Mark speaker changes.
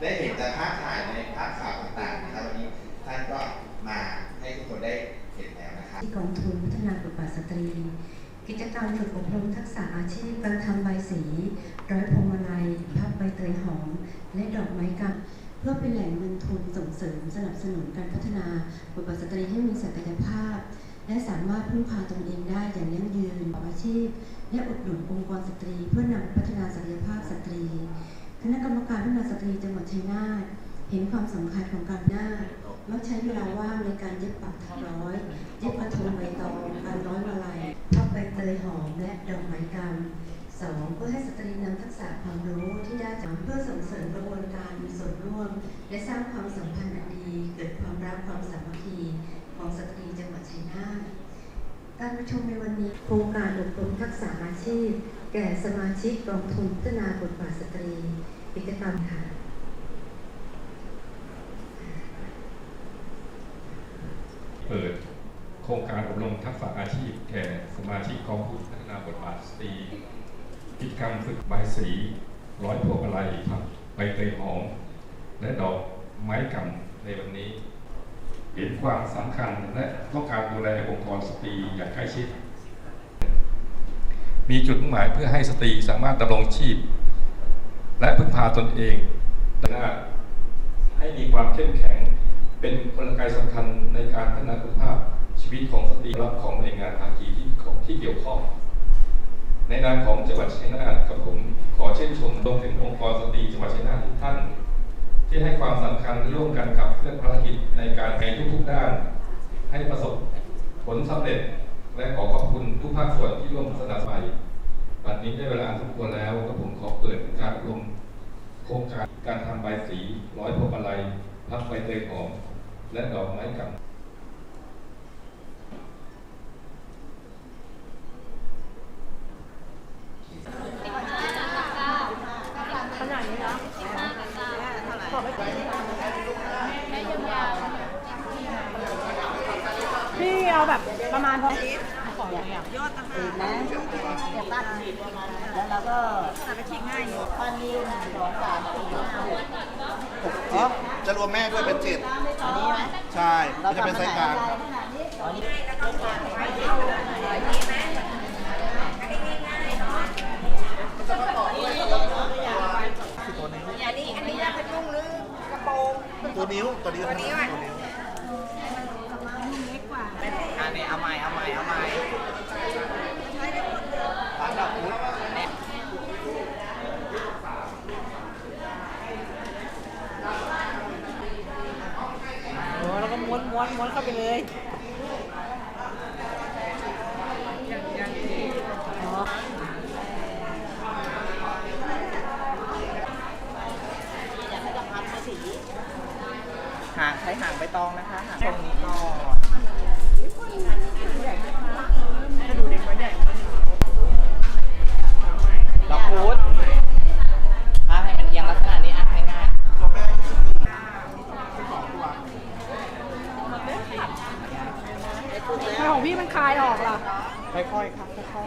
Speaker 1: ได้เห็นแต่ภาพถ่ายในภาพข่าวต่างๆนะครับวันนี้ท่านก็มาให้ทุกคนได้เห็นแล้วนะครับ
Speaker 2: ที่กองทุนพัฒนาบทบาทสตรี กิจกรรมฝึกอบรมทักษะอาชีพการทำใบสี ร้อยพวงมาลัยพับใบเตยหอม และดอกไม้กำเพื่อเป็นแหล่งเงินทุนส่งเสริมสนับสนุนการพัฒนาบทบาทสตรีให้มีศักยภาพ และสามารถพึ่งพาตนเองได้อย่างยั่งยืนออาชีพ และอุดหนุนองค์กรสตรี เพื่อนำพัฒนาศักยภาพสตรี คณะกรรมการพัฒนาสตรีจังหวัดชัยนาทเห็นความสำคัญของการหน้ามักใช้เวลาว่างในการเย็บปักทอร้อย เย็บกระทงใบตองการร้อยมาลัยพับใบเตยหอมและดอกไม้กำสองเพื่อให้สตรีนำทักษะความรู้ที่ได้จากเพื่อส่งเสริมกระบวนการมีส่วนร่วม และสร้างความสัมพันธ์ ชมในวันนี้โครงการอบรมทักษะอาชีพ แก่สมาชิกกองทุนพัฒนาบทบาทสตรีกิจกรรมค่ะ
Speaker 3: เปิดโครงการอบรมทักษะอาชีพ แก่สมาชิกกองทุนพัฒนาบทบาทสตรีกิจกรรมฝึกใบสีร้อยพวงมาลัยผักใบเตยหอมและดอกไม้กำในวันนี้ เห็นความสำคัญและต้องการดูแลองค์กรสตรีอย่างใกล้ชิด มีจุดมุ่งหมายเพื่อให้สตรีสามารถดำรงชีพ และพึ่งพาตนเองและให้มีความเข้มแข็ง เป็นกลไกสำคัญในการพัฒนาคุณภาพชีวิตของสตรีรับของหน่วยงานภาคีที่ที่เกี่ยวข้อง ในนามของจังหวัดชัยนาทกับผมขอเชิญชมรวมถึงองค์กรสตรีจังหวัดชัยนาททุกท่าน ที่ให้ความสำคัญร่วมกันกับเพื่อนภารกิจ ด้าน ให้ประสบผลสำเร็จ และขอขอบคุณทุกภาคส่วนที่ร่วมสนับสนุนบัดนี้ได้เวลาสมควรแล้วก็ผมขอเปิดการอบรมโครงการการทำใบสี ร้อยพวงมาลัยพับใบเตยหอม และดอกไม้กั
Speaker 4: บ เอาแบบประมาณพอยอด
Speaker 5: ติดนะเดี๋ยวตัดแล้วเราก็ตัดไปทิ้งง่ายปันนิ้วหนึ่งสองสามสี่ห้าหก
Speaker 6: อ๋อจะรวมแม่ด้วยเป็นเจ็ด
Speaker 5: อันนี้ไหม
Speaker 6: ใช่มันจะเป็นไซส์กลาง
Speaker 5: อ๋อนี่
Speaker 7: อันนี้อันนี้ยาพยุงหรือกระโปรง
Speaker 6: ตัวนิ้วตัวนิ้
Speaker 7: ตัวนิ้ว
Speaker 6: ตัวนิ้ว
Speaker 7: อันนี้เอาใหม่เอาใหม่เอาใหม่
Speaker 6: ร้านดอกพุธ
Speaker 4: โอ้แล้วก็ ม้วนม้วนเข้าไปเลย
Speaker 5: ให้กำพับมาสี
Speaker 7: หางใช้หางใบตองนะคะหางตรงนี้ก่อน
Speaker 4: ที่มันคลายออกล่ะ
Speaker 7: ค่อยๆครับค่อย